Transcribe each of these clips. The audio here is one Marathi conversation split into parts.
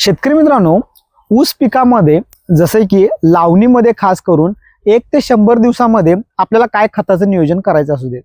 शेतकरी मित्रांनो ऊस पिकामध्ये जसे की लावणीमध्ये खास करून एक ते शंभर दिवसामध्ये आपल्याला काय खताचं नियोजन करायचं असू दे.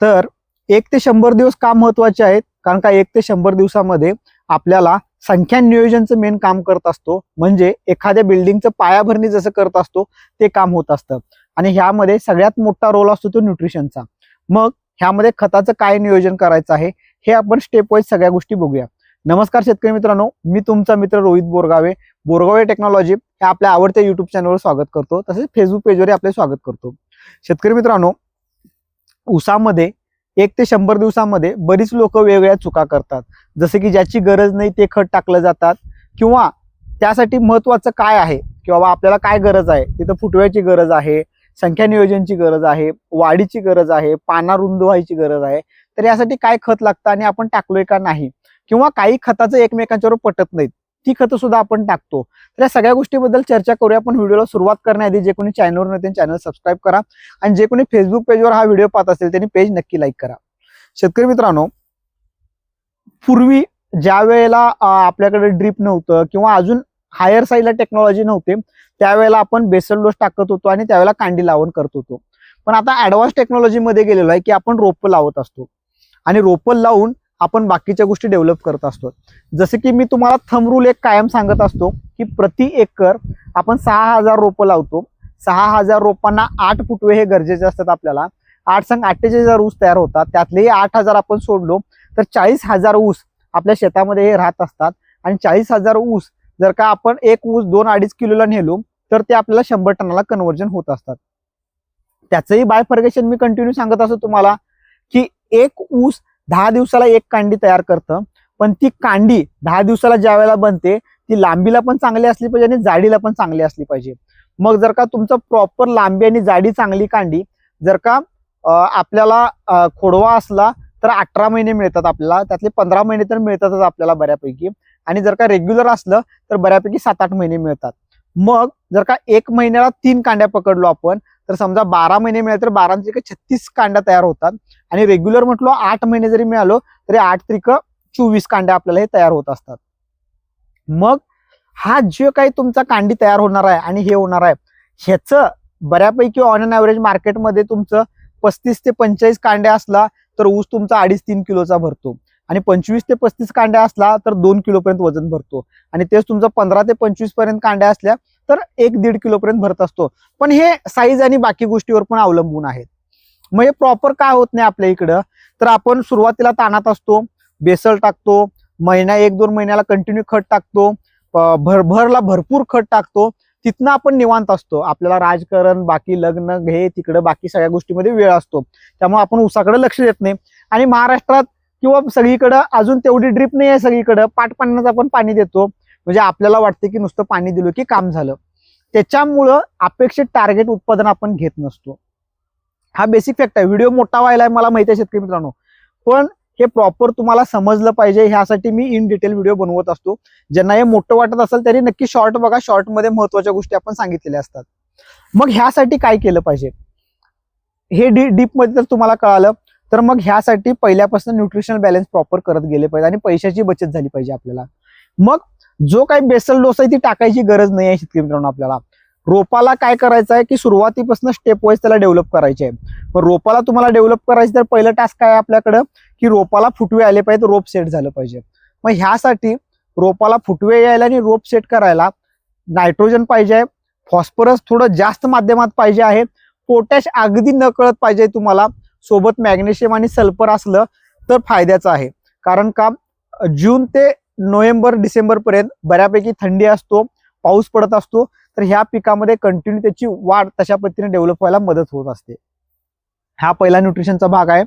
तर एक ते शंभर दिवस का महत्त्वाचे आहेत? कारण का एक ते शंभर दिवसामध्ये आपल्याला संख्या नियोजनचं मेन काम करत असतो. म्हणजे एखाद्या बिल्डिंगचं पायाभरणी जसं करत असतो ते काम होत असतं. आणि ह्यामध्ये सगळ्यात मोठा रोल असतो तो न्यूट्रिशनचा मग ह्यामध्ये खताचं काय नियोजन करायचं आहे हे आपण स्टेप वाईज सगळ्या गोष्टी बघूया. नमस्कार शेतकरी मित्रांनो मी तुमचा मित्र रोहित बोरगावे बोरगावे टेक्नॉलॉजी हे आपल्या आवडत्या युट्यूब चॅनलवर स्वागत करतो. तसेच फेसबुक पेजवर आपले स्वागत करतो. शेतकरी मित्रांनो उसामध्ये एक ते शंभर दिवसामध्ये बरीच लोक वेगवेगळ्या चुका करतात. जसे की ज्याची गरज नाही ते खत टाकलं जातात किंवा त्यासाठी महत्वाचं काय आहे? की बाबा आपल्याला काय गरज आहे? तिथं फुटव्याची गरज आहे संख्या नियोजनची गरज आहे वाढीची गरज आहे पाना रुंद व्हायची गरज आहे. तर यासाठी काय खत लागतं आणि आपण टाकलोय का नाही? किंवा काही खताचं एकमेकांच्यावर पटत नाहीत. ती खतं सुद्धा आपण टाकतो. तर या सगळ्या गोष्टीबद्दल चर्चा करूया. आपण व्हिडिओला सुरुवात करण्याआधी जे कोणी चॅनलवर नव्हते चॅनल सबस्क्राईब करा. आणि जे कोणी फेसबुक पेजवर हा व्हिडिओ पाहत असेल त्यांनी पेज नक्की लाईक करा. शेतकरी मित्रांनो पूर्वी ज्या वेळेला आपल्याकडे ड्रीप नव्हतं किंवा अजून हायर साईडला टेक्नॉलॉजी नव्हते त्यावेळेला आपण बेसल डोस टाकत होतो आणि त्यावेळेला कांडी लावण करत होतो. पण आता ऍडव्हान्स टेक्नॉलॉजीमध्ये गेलेलो आहे की आपण रोपं लावत असतो. आणि रोपं लावून आपण बाकीच्या गोष्टी डेव्हलप करत असतो. जसे की मी तुम्हाला थंब रूल एक कायम सांगत असतो की प्रति एकर आपण सहा हजार रोपं लावतो. सहा हजार रोपांना आठ फुटवे हे गरजेचे असतात आपल्याला. आठ संग अठ्ठेचाळीस हजार ऊस तयार होतात. त्यातलेही आठ हजार आपण सोडलो तर चाळीस हजार ऊस आपल्या शेतामध्ये हे राहत असतात. आणि चाळीस हजार ऊस जर का आपण एक ऊस दोन अडीच किलोला नेलो तर ते आपल्याला शंभर टनाला कन्वर्जन होत असतात. त्याचंही बायफर्गेशन मी कंटिन्यू सांगत असतो तुम्हाला की एक ऊस दहा दिवसाला एक कांडी तयार करतं पण ती कांडी दहा दिवसाला ज्या वेळेला बनते ती लांबीला पण चांगली असली पाहिजे आणि जाडीला पण चांगली असली पाहिजे. मग जर का तुमचं प्रॉपर लांबी आणि जाडी चांगली कांडी जर का आपल्याला खोडवा असला तर अठरा महिने मिळतात आपल्याला त्यातले पंधरा महिने तर मिळतातच आपल्याला बऱ्यापैकी. आणि जर का रेग्युलर असलं तर बऱ्यापैकी सात आठ महिने मिळतात. मग जर का एक महिन्याला तीन कांड्या पकडलो आपण तर समजा बारा महिने मिळाले तर बारा त्रिक छत्तीस कांड्या तयार होतात. आणि रेग्युलर म्हटलो आठ महिने जरी मिळालो तरी आठ त्रिक चोवीस कांड्या आपल्याला हे तयार होत असतात. मग हा जे काही तुमचा कांडी तयार होणार आहे आणि हे होणार आहे ह्याचं बऱ्यापैकी ऑन अन ॲव्हरेज मार्केटमध्ये तुमचं पस्तीस ते पंचेचाळीस कांड्या असला तर ऊस तुमचा अडीच तीन किलोचा भरतो. आणि पंचवीस ते पस्तीस कांड्या असला तर दोन किलोपर्यंत वजन भरतो. आणि तेच तुमचं पंधरा ते पंचवीसपर्यंत कांड्या असल्या तर एक दीड किलोपर्यंत भरत असतो. पण हे साईज आणि बाकी गोष्टीवर पण अवलंबून आहेत. मग हे प्रॉपर काय होत नाही आपल्या इकडं? तर आपण सुरुवातीला ताणात असतो बेसल टाकतो महिना एक दोन महिन्याला कंटिन्यू खत टाकतो भरभरला भरपूर खत टाकतो तिथनं आपण निवांत असतो. आपल्याला राजकारण बाकी लग्न हे तिकडं बाकी सगळ्या गोष्टीमध्ये वेळ असतो. त्यामुळे आपण उसाकडे लक्ष देत नाही. आणि महाराष्ट्रात किंवा सगळीकडं अजून तेवढी ड्रीप नाही आहे सगळीकडं. पाटपाण्याचं आपण पाणी देतो. म्हणजे आपल्याला वाटते की नुसतं पाणी दिलं की काम झालं. त्याच्यामुळं अपेक्षित टार्गेट उत्पादन आपण घेत नसतो. हा बेसिक फॅक्ट आहे. व्हिडिओ मोठा व्हायला आहे मला माहिती आहे शेतकरी मित्रांनो. पण हे प्रॉपर तुम्हाला समजलं पाहिजे ह्यासाठी मी इन डिटेल व्हिडिओ बनवत असतो. ज्यांना हे मोठं वाटत असेल त्यांनी नक्की शॉर्ट बघा. शॉर्टमध्ये महत्त्वाच्या गोष्टी आपण सांगितलेल्या असतात. मग ह्यासाठी काय केलं पाहिजे? हे डी डीपमध्ये जर तुम्हाला कळालं. तर मग ह्यासाठी पहिल्यापासून न्यूट्रिशनल बॅलन्स प्रॉपर करत गेले पाहिजे आणि पैशाची बचत झाली पाहिजे आपल्याला. मग जो काही बेसल डोस आहे ती टाकायची गरज नाही आहे शेतकरी मित्रांनो आपल्याला. रोपाला काय करायचं आहे की सुरुवातीपासून स्टेप वाईज त्याला डेव्हलप करायचे आहे. पण रोपाला तुम्हाला डेव्हलप करायचं तर पहिलं टास्क काय आहे आपल्याकडं? की रोपाला फुटवे आले पाहिजे रोप सेट झालं पाहिजे. मग ह्यासाठी रोपाला फुटवे यायला आणि रोप सेट करायला नायट्रोजन पाहिजे फॉस्फरस थोडं जास्त माध्यमात पाहिजे आहे पोटॅश अगदी न कळत पाहिजे तुम्हाला सोबत मॅग्नेशियम आणि सल्फर असलं तर फायद्याचं आहे. कारण का? जून ते नोव्हेंबर डिसेंबरपर्यंत बऱ्यापैकी थंडी असतो पाऊस पडत असतो तर ह्या पिकामध्ये कंटिन्यू त्याची वाढ तशा पद्धतीने डेव्हलप व्हायला मदत होत असते. हा पहिला न्यूट्रिशनचा भाग आहे.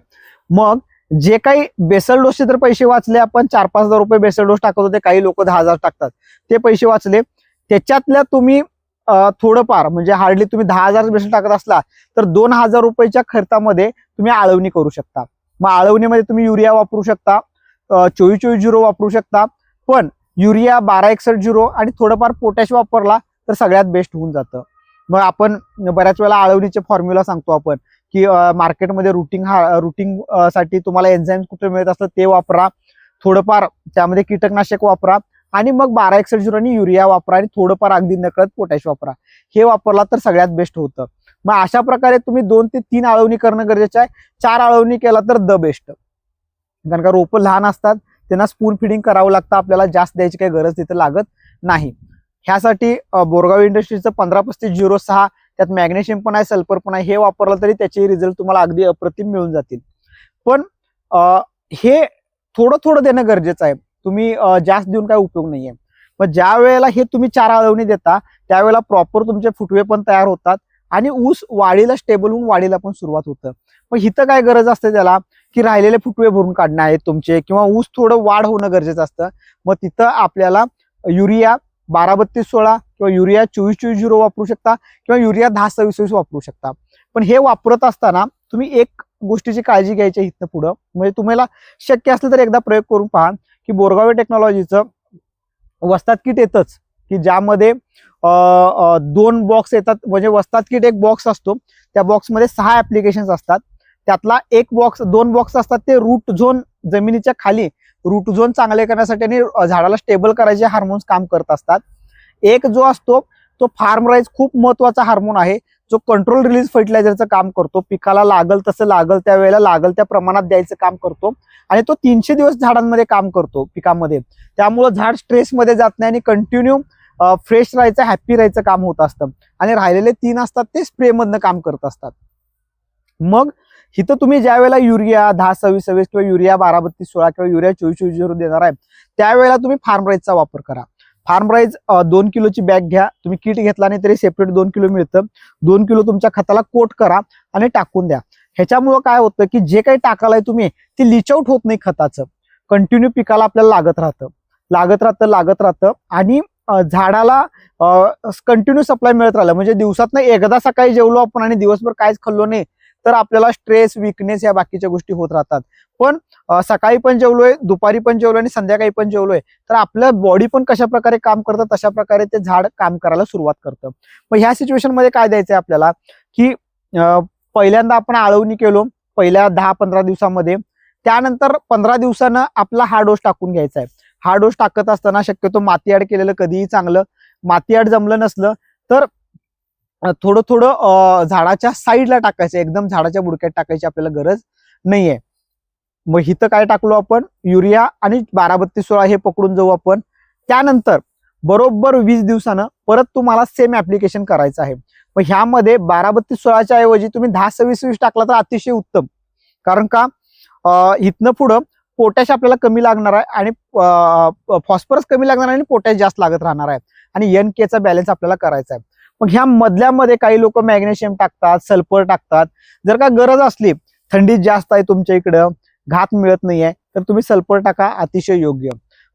मग जे काही बेसल डोसचे तर पैसे वाचले आपण चार पाच हजार रुपये बेसल डोस टाकत होते काही लोक दहा हजार टाकतात. ते पैसे वाचले. त्याच्यातल्या तुम्ही थोडंफार म्हणजे हार्डली तुम्ही दहा हजार बेसल टाकत असला तर दोन हजार रुपयाच्या खर्चामध्ये तुम्ही आळवणी करू शकता. मग आळवणीमध्ये तुम्ही युरिया वापरू शकता चोवीस चोवीस झिरो वापरू शकता. पण युरिया बारा एकसठ झिरो आणि थोडंफार पोटॅश वापरला तर सगळ्यात बेस्ट होऊन जातं. मग आपण बऱ्याच वेळेला आळवणीचे फॉर्म्युला सांगतो आपण की मार्केटमध्ये रुटिंग हा रुटिंगसाठी तुम्हाला एन्झाईम कुठे मिळत असतं ते वापरा थोडंफार त्यामध्ये कीटकनाशक वापरा आणि मग बारा एकसठ झिरो आणि युरिया वापरा आणि थोडंफार अगदी नकळत पोटॅश वापरा. हे वापरला तर सगळ्यात बेस्ट होतं. मग अशा प्रकारे तुम्ही दोन ते तीन आळवणी करणं गरजेचं आहे. चार आळवणी केला तर द बेस्ट कारण का रोपं लहान असतात त्यांना स्पून फिडिंग करावं लागतं. आपल्याला जास्त द्यायची काही गरज तिथं लागत नाही. ह्यासाठी बोरगाव इंडस्ट्रीचं पंधरा पस्तीस झिरो सहा त्यात मॅग्नेशियम पण आहे सल्फर पण आहे हे वापरलं तरी त्याचे रिझल्ट तुम्हाला अगदी अप्रतिम मिळून जातील. पण हे थोडं थोडं देणं गरजेचं आहे. तुम्ही जास्त देऊन काय उपयोग नाही आहे मग ज्या वेळेला हे तुम्ही चार आळवणी देता त्यावेळेला प्रॉपर तुमचे फुटवे पण तयार होतात आणि ऊस वाढीला स्टेबल होऊन वाढीला पण सुरुवात होतं. मग इथं काय गरज असते त्याला? की राहिलेले फुटवे भरून काढणे आहेत तुमचे किंवा ऊस थोडं वाढ होणं गरजेचं असतं. मग तिथं आपल्याला युरिया बारा बत्तीस सोळा किंवा युरिया चोवीस चोवीस झिरो वापरू शकता किंवा युरिया दहा सव्वीस सव्वीस वापरू शकता. पण हे वापरत असताना तुम्ही एक गोष्टीची काळजी घ्यायची इथनं पुढं. म्हणजे तुम्हाला शक्य असलं तर एकदा प्रयोग करून पहा की बोरगावे टेक्नॉलॉजीचं वस्तात किट येतच. की ज्यामध्ये दोन बॉक्स येतात. म्हणजे वस्तात किट एक बॉक्स असतो. त्या बॉक्समध्ये सहा ॲप्लिकेशन्स असतात. त्यातला एक बॉक्स दोन बॉक्स असतात ते रूट झोन जमिनीच्या खाली. रूट झोन चांगले करण्यासाठी आणि झाडाला स्टेबल करायचे हार्मोन्स काम करत असतात. एक जो असतो तो फार्म राईज खूप महत्त्वाचा हार्मोन आहे. जो कंट्रोल रिलीज फर्टिलायझरचं काम करतो. पिकाला लागल तसं लागल त्या वेळेला लागल त्या प्रमाणात द्यायचं काम करतो. आणि तो तीनशे दिवस झाडांमध्ये काम करतो पिकामध्ये. त्यामुळं झाड स्ट्रेसमध्ये जात नाही आणि कंटिन्यू फ्रेश राहायचं हॅप्पी राहायचं काम होत असतं. आणि राहिलेले तीन असतात ते स्प्रेमधनं काम करत असतात. मग इथं तुम्ही ज्या वेळेला युरिया दहा सव्वीस सव्वीस किंवा युरिया बारा बत्तीस सोळा किंवा युरिया चोवीस चोवीस झिरो देणार आहे त्यावेळेला तुम्ही फार्मराईजचा वापर करा. फार्मराईज दोन किलोची बॅग घ्या तुम्ही किट घेतला नाही तरी सेपरेट दोन किलो मिळतं. दोन किलो तुमच्या खताला कोट करा आणि टाकून द्या. ह्याच्यामुळं काय होतं की जे काही टाकालाय तुम्ही ते लिचआउट होत नाही खताचं. कंटिन्यू पिकाला आपल्याला लागत राहतं. लागत राहतं लागत राहतं आणि झाडाला कंटिन्यू सप्लाय मिळत राहिलं. म्हणजे दिवसात एकदा सकाळी जेवलो आपण आणि दिवसभर काहीच खाल्लो नाही तर आपल्याला स्ट्रेस विकनेस या बाकीच्या गोष्टी होत राहतात. पण सकाळी पण जेवलोय दुपारी पण जेवलोय आणि संध्याकाळी पण जेवलोय. तर आपलं बॉडी पण कशा प्रकारे काम करतं तशा प्रकारे ते झाड काम करायला सुरुवात करतं. मग ह्या सिच्युएशनमध्ये काय द्यायचंय आपल्याला? की पहिल्यांदा आपण आळवणी केलो पहिल्या दहा पंधरा दिवसामध्ये. त्यानंतर पंधरा दिवसानं आपला हा डोस टाकून घ्यायचा आहे हा डोस टाकत असताना शक्यतो माती आड केलेलं कधीही चांगलं. माती आड जमलं नसलं तर थोडं थोडं झाडाच्या साईडला टाकायचं. एकदम झाडाच्या बुडक्यात टाकायची आपल्याला गरज नाहीये. मग हिथं काय टाकलो आपण? युरिया आणि बारा बत्तीस सोळा हे पकडून जाऊ आपण. त्यानंतर बरोबर वीस दिवसानं परत तुम्हाला सेम ऍप्लिकेशन करायचं आहे. मग ह्यामध्ये बारा बत्तीस सोळाच्या ऐवजी तुम्ही दहा सव्वीस वीस टाकला तर अतिशय उत्तम. कारण का? इथनं पुढं पोटॅश आपल्याला कमी लागणार आहे आणि फॉस्फरस कमी लागणार आहे आणि पोटॅश जास्त लागत राहणार आहे. आणि एन केचा बॅलन्स आपल्याला करायचा आहे. मग ह्या मधल्यामध्ये काही लोक मॅग्नेशियम टाकतात सल्फर टाकतात. जर का गरज असली थंडी जास्त आहे तुमच्या इकडं घात मिळत नाहीये तर तुम्ही सल्फर टाका अतिशय योग्य.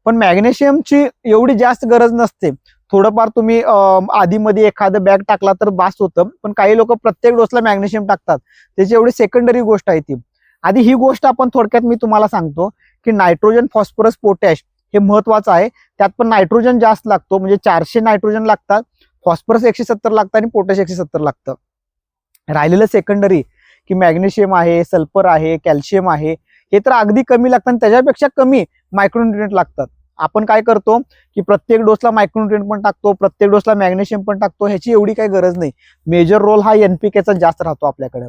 पण मॅग्नेशियमची एवढी जास्त गरज नसते. थोडंफार तुम्ही आधीमध्ये एखादं बॅग टाकला तर बास होतं पण काही लोक प्रत्येक डोसला मॅग्नेशियम टाकतात. त्याची एवढी सेकंडरी गोष्ट आहे ती. आधी ही गोष्ट आपण थोडक्यात मी तुम्हाला सांगतो की नायट्रोजन फॉस्फरस पोटॅश हे महत्वाचं आहे. त्यात पण नायट्रोजन जास्त लागतो म्हणजे चारशे नायट्रोजन लागतात. फॉस्फरस एकशे सत्तर लागतं आणि पोटॅश एकशे सत्तर लागतं. राहिलेलं सेकंडरी की मॅग्नेशियम आहे सल्फर आहे कॅल्शियम आहे हे तर अगदी कमी लागतं आणि त्याच्यापेक्षा कमी मायक्रोन्युट्रिएंट लागतात. आपण काय करतो की प्रत्येक डोसला मायक्रोन्युट्रिएंट पण टाकतो प्रत्येक डोसला मॅग्नेशियम पण टाकतो ह्याची एवढी काही गरज नाही. मेजर रोल हा एनपीकेचा जास्त राहतो आपल्याकडे.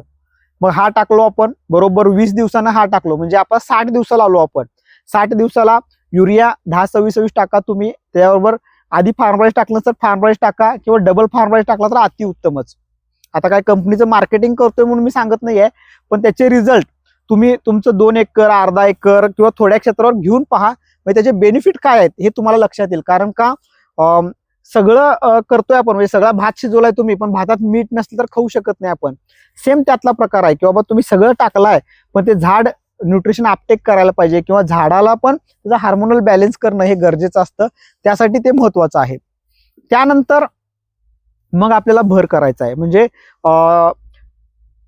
मग हा टाकलो आपण बरोबर वीस दिवसानं हा टाकलो म्हणजे आपण साठ दिवसाला आलो आपण. साठ दिवसाला युरिया दहा सव्वीस सव्वीस टाका तुम्ही त्याबरोबर आधी फार्मराईज टाकलं तर फार्मराईज टाका किंवा डबल फार्मराईज टाकला तर अतिउत्तमच. आता काय कंपनीचं मार्केटिंग करतोय म्हणून मी सांगत नाहीये पण त्याचे रिझल्ट तुम्ही तुमचं दोन एकर अर्धा एकर किंवा थोड्या क्षेत्रावर घेऊन पहा म्हणजे त्याचे बेनिफिट काय आहेत हे तुम्हाला लक्षात येईल. कारण का सगळं करतोय आपण म्हणजे सगळा भात शिजवलाय तुम्ही पण भातात मीठ नसलं तर खाऊ शकत नाही आपण. सेम त्यातला प्रकार आहे की बाबा तुम्ही सगळं टाकलाय पण ते झाड न्यूट्रिशन आपटेक करायला पाहिजे किंवा झाडाला पण त्याचा हार्मोनल बॅलेन्स करणं हे गरजेचं असतं. त्यासाठी ते महत्वाचं आहे. त्यानंतर मग आपल्याला भर करायचा आहे. म्हणजे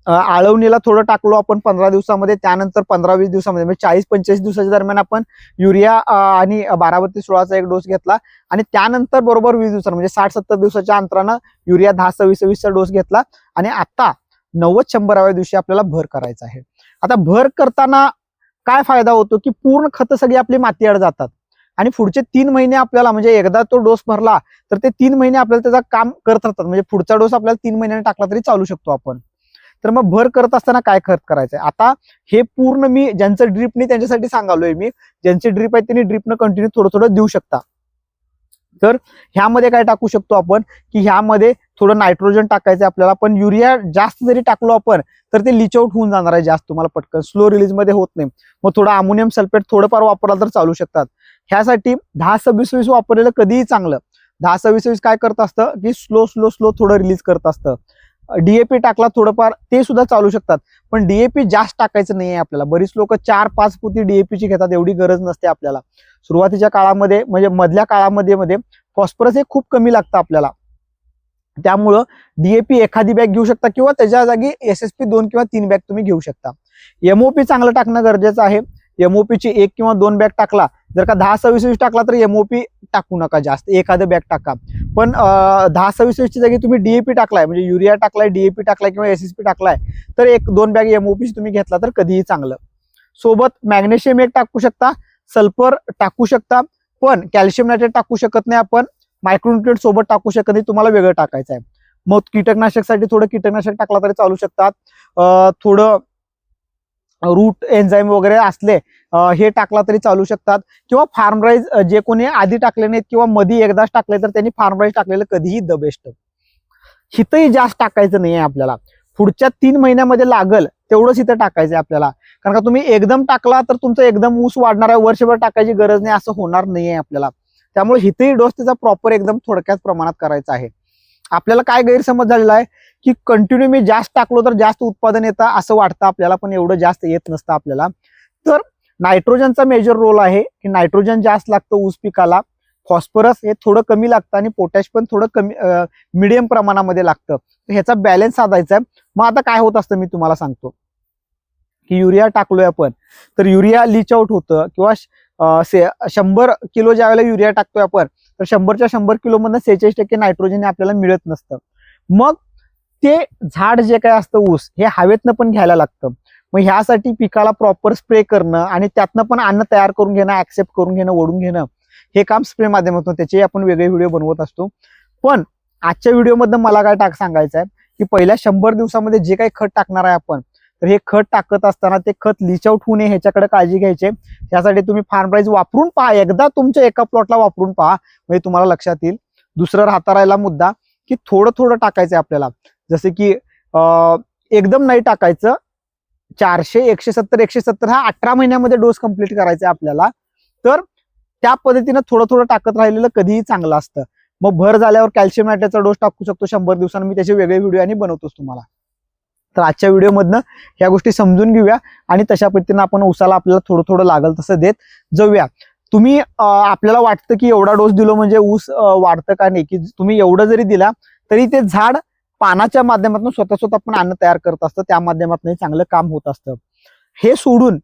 आळवणीला थोडं टाकलो आपण पंधरा दिवसामध्ये त्यानंतर पंधरा वीस दिवसामध्ये म्हणजे चाळीस पंचेचाळीस दिवसाच्या दरम्यान आपण युरिया आणि बाराबत्ती सोळाचा एक डोस घेतला. आणि त्यानंतर बरोबर वीस दिवसांना म्हणजे साठ सत्तर दिवसाच्या अंतरानं युरिया दहा सव्वीस सव्वीसचा डोस घेतला. आणि आता नव्वद शंभराव्या दिवशी आपल्याला भर करायचा आहे. आता भर करताना काय फायदा होतो की पूर्ण खतं सगळी आपली मातीआड जातात. आणि पुढचे तीन महिने आपल्याला म्हणजे एकदा तो डोस भरला तर ते तीन महिने आपल्याला त्याचा काम करत राहतात. म्हणजे पुढचा डोस आपल्याला तीन महिन्याने टाकला तरी चालू शकतो आपण. तर मग भर करत असताना काय खत करायचंय? आता हे पूर्ण मी ज्यांचं ड्रीपने त्यांच्यासाठी सांगालोय मी ज्यांची ड्रीप आहे त्यांनी ड्रीपनं कंटिन्यू थोडं थोडं देऊ शकता. तर ह्यामध्ये काय टाकू शकतो आपण? की ह्यामध्ये थोडं नायट्रोजन टाकायचं आपल्याला पण युरिया जास्त जरी टाकलो आपण तर ते लिच आउट होऊन जाणार आहे जास्त तुम्हाला पटकन. स्लो रिलीजमध्ये होत नाही. मग थोडं अमोनियम सल्फेट थोडंफार वापरला तर चालू शकतात. ह्यासाठी दहा सव्वीस वीस वापरलेलं कधीही चांगलं. दहा सव्वीस वीस काय करत असतं? की स्लो स्लो स्लो थोडं रिलीज करत असतं. डीएपी टाकला थोडंफार ते सुद्धा चालू शकतात. पण डीएपी जास्त टाकायचं नाही आहे आपल्याला. बरीच लोक चार पाच पोती डीएपीची घेतात एवढी गरज नसते आपल्याला. सुरुवातीच्या काळामध्ये म्हणजे मधल्या काळामध्ये मध्ये फॉस्फरस हे खूप कमी लागतं आपल्याला. त्यामुळं डीएपी एखादी बॅग घेऊ शकता किंवा त्याच्या जागी एस एस पी दोन किंवा तीन बॅग तुम्ही घेऊ शकता. एमओपी चांगलं टाकणं गरजेचं आहे. एमओपीची एक किंवा दोन बॅग टाकला जर का दहा सव्वीस टाकला तर एमओपी टाकू नका जास्त. एखादं बॅग टाका. पण दहा सव्वीस जागी तुम्ही डीएपी टाकलाय म्हणजे युरिया टाकलाय डीएपी टाकलाय किंवा एसएसपी टाकलाय तर एक दोन बॅग एमओपीची तुम्ही घेतला तर कधीही चांगलं. सोबत मॅग्नेशियम एक टाकू शकता. सल्फर टाकू शकता पण कॅल्शियम नायट्रेट टाकू शकत नाही आपण मायक्रोन्युट्रेट सोबत टाकू शकत नाही तुम्हाला वेगळं टाकायचं आहे मग कीटकनाशकसाठी थोडं कीटकनाशक टाकला तरी चालू शकतात. थोडं रूट एन्झाईम वगैरे असले हे टाकला तरी चालू शकतात. किंवा फार्म राईज जे कोणी आधी टाकले नाहीत किंवा मधी एकदाच टाकले तर त्यांनी फार्म राईज टाकलेलं कधीही द बेस्ट हिथंही जास्त टाकायचं नाही आहे आपल्याला. पुढच्या तीन महिन्यामध्ये लागल तेवढंच इथं टाकायचं आहे आपल्याला. कारण का तुम्ही एकदम टाकला तर तुमचं एकदम ऊस वाढणार आहे वर्षभर टाकायची गरज नाही असं होणार नाही आहे आपल्याला. त्यामुळे हिथेही डोस त्याचा प्रॉपर एकदम थोडक्याच प्रमाणात करायचा आहे. आपल्याला काय गैरसमज झालेला आहे? की कंटिन्यू मी जास्त टाकलो तर जास्त उत्पादन येतं असं वाटतं आपल्याला पण एवढं जास्त येत नसतं आपल्याला. तर नायट्रोजनचा मेजर रोल आहे की नायट्रोजन जास्त लागतं ऊस पिकाला. फॉस्फरस हे थोडं कमी लागतं आणि पोटॅश पण थोडं कमी मिडियम प्रमाणामध्ये लागतं. ह्याचा बॅलन्स साधायचा आहे. मग आता काय होत असतं मी तुम्हाला सांगतो. की युरिया टाकलोय आपण तर युरिया लिच आउट होतं किंवा से- शंभर किलो ज्या वेळेला युरिया टाकतोय आपण तर शंभरच्या शंभर किलो मधनं सेहेचाळीस टक्के नायट्रोजन हे आपल्याला मिळत नसतं. मग ते झाड जे काय असतं ऊस हे हवेतनं पण घ्यायला लागतं. मग ह्यासाठी पिकाला प्रॉपर स्प्रे करणं आणि त्यातनं पण अन्न तयार करून घेणं ऍक्सेप्ट करून घेणं ओढून घेणं हे काम स्प्रे माध्यमातून त्याचे आपण वेगळे व्हिडिओ बनवत असतो. पण आजच्या व्हिडिओमधनं मला काय टाक सांगायचं आहे की पहिल्या शंभर दिवसामध्ये जे काही खत टाकणार आहे आपण तर हे खत टाकत असताना ते खत लिचआउट होऊ नये ह्याच्याकडे काळजी घ्यायची त्यासाठी तुम्ही फार्म प्राईज वापरून पहा एकदा तुमच्या एका प्लॉटला वापरून पहा म्हणजे तुम्हाला लक्षात येईल. दुसरं राहता राहिला मुद्दा की थोडं थोडं टाकायचं आहे आपल्याला. जसे की एकदम नाही टाकायचं चारशे एकशे सत्तर एकशे सत्तर हा अठरा महिन्यामध्ये डोस कंप्लीट करायचा आहे आपल्याला. तर त्या पद्धतीनं थोडं थोडं टाकत राहिलेलं कधीही चांगलं असतं. मग भर झाल्यावर कॅल्शियम नायट्रेटचा डोस टाकू शकतो शंभर दिवसांनी. मी त्याचे वेगळे व्हिडिओ आणि बनवतोच तुम्हाला. तर आजच्या व्हिडिओमधनं ह्या गोष्टी समजून घेऊया आणि तशा पद्धतीनं आपण उसाला आपल्याला थोडं थोडं लागल तसं देत जाऊया. तुम्ही आपल्याला वाटतं की एवढा डोस दिलो म्हणजे ऊस वाढतं का नाही? की तुम्ही एवढं जरी दिला तरी ते झाड पानाच्या माध्यमातून स्वतः स्वतः पण अन्न तयार करत असतं. त्या माध्यमातून चांगलं काम होत असतं. हे सोडून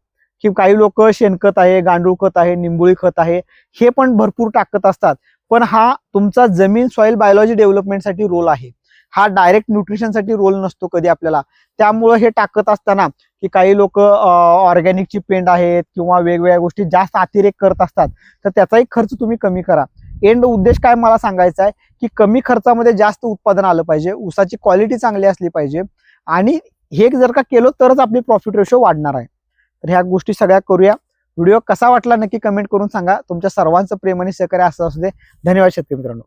की काही लोक शेणखत आहे गांडूळ खत आहे निंबोळी खत आहे हे पण भरपूर टाकत असतात. पण हा तुमचा जमीन सॉइल बायोलॉजी डेव्हलपमेंटसाठी रोल आहे. हा डायरेक्ट न्यूट्रिशनसाठी रोल नसतो कधी आपल्याला. त्यामुळं हे टाकत असताना की काही लोक ऑर्गॅनिकची पेंड आहेत किंवा वेगवेगळ्या गोष्टी जास्त अतिरेक करत असतात तर त्याचाही खर्च तुम्ही कमी करा. एंड उद्देश काय मला सांगायचा आहे की कमी खर्चामध्ये जास्त उत्पादन आलं पाहिजे ऊसाची क्वालिटी चांगली असली पाहिजे आणि हे जर का केलं तरच आपली प्रॉफिट रेशो वाढणार आहे. तर ह्या गोष्टी सगळ्या करूया. व्हिडिओ कसा वाटला नक्की कमेंट करून सांगा. तुमच्या सर्वांचं प्रेम आणि सहकार्य असं असू दे. धन्यवाद शेतकरी मित्रांनो.